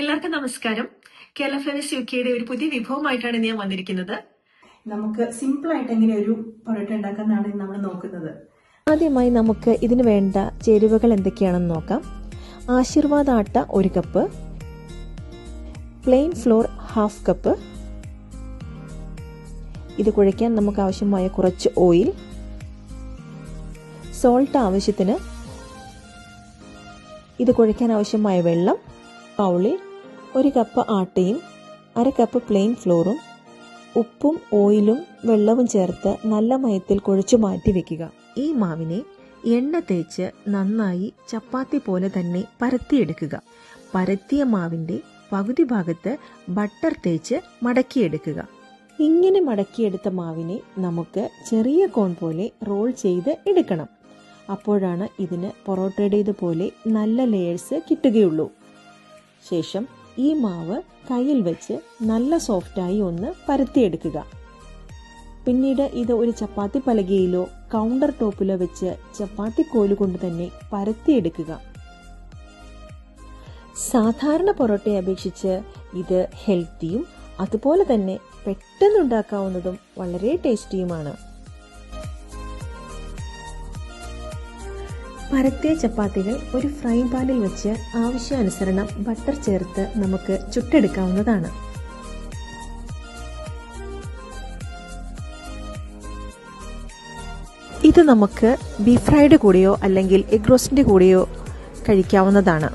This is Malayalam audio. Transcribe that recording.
എല്ലാവർക്കും നമസ്കാരം. കേരള ഫ്ലവേഴ്സ് യു കെയുടെ ഒരു പുതിയ വിഭവമായിട്ടാണ് ഞാൻ വന്നിരിക്കുന്നത്. നമുക്ക് സിമ്പിൾ ആയിട്ട് എങ്ങനെ ഒരു പൊറോട്ട ഉണ്ടാക്കാന്നാണ് നമ്മൾ നോക്കുന്നത്. ആദ്യമായി നമുക്ക് ഇതിന് വേണ്ട ചേരുവകൾ എന്തൊക്കെയാണെന്ന് നോക്കാം. ആശീർവാദ ആട്ട ഒരു cup. Plain flour half cup ഇത് കുഴയ്ക്കാൻ നമുക്ക് ആവശ്യമായ കുറച്ച് ഓയിൽ സോൾട്ട് ആവശ്യത്തിന്. ഇത് കുഴയ്ക്കാൻ ആവശ്യമായ വെള്ളം പൗളിൽ ഒരു കപ്പ് ആട്ടയും അര കപ്പ് പ്ലെയിൻ ഫ്ലോറും ഉപ്പും ഓയിലും വെള്ളവും ചേർത്ത് നല്ല മയത്തിൽ കുഴച്ചു മാറ്റി വെക്കുക. ഈ മാവിനെ എണ്ണ തേച്ച് നന്നായി ചപ്പാത്തി പോലെ തന്നെ പരത്തിയെടുക്കുക. പരത്തിയ മാവിന്റെ പകുതി ഭാഗത്ത് ബട്ടർ തേച്ച് മടക്കിയെടുക്കുക. ഇങ്ങനെ മടക്കിയെടുത്ത മാവിനെ നമുക്ക് ചെറിയ കോൺ പോലെ റോൾ ചെയ്ത് എടുക്കണം. അപ്പോഴാണ് ഇതിന് പൊറോട്ടയുടേതുപോലെ നല്ല ലെയേഴ്സ് കിട്ടുകയുള്ളൂ. ശേഷം ഈ മാവ് കയ്യിൽ വെച്ച് നല്ല സോഫ്റ്റായി ഒന്ന് പരത്തിയെടുക്കുക. പിന്നീട് ഇത് ഒരു ചപ്പാത്തി പലകയിലോ കൗണ്ടർ ടോപ്പിലോ വെച്ച് ചപ്പാത്തി കോൽ കൊണ്ട് തന്നെ പരത്തിയെടുക്കുക. സാധാരണ പൊറോട്ടയെ അപേക്ഷിച്ച് ഇത് ഹെൽത്തിയും അതുപോലെ തന്നെ പെട്ടെന്നുണ്ടാക്കാവുന്നതും വളരെ ടേസ്റ്റിയുമാണ് പരത്തിയ ചപ്പാത്തികൾ ഒരു ഫ്രൈ പാനിൽ വെച്ച് ആവശ്യാനുസരണം ബട്ടർ ചേർത്ത് നമുക്ക് ചുട്ടെടുക്കാവുന്നതാണ്. ഇത് നമുക്ക് ബീഫ് ഫ്രൈഡ് കൂടെയോ അല്ലെങ്കിൽ എഗ് റോസ്റ്റിന്റെ കൂടെയോ കഴിക്കാവുന്നതാണ്.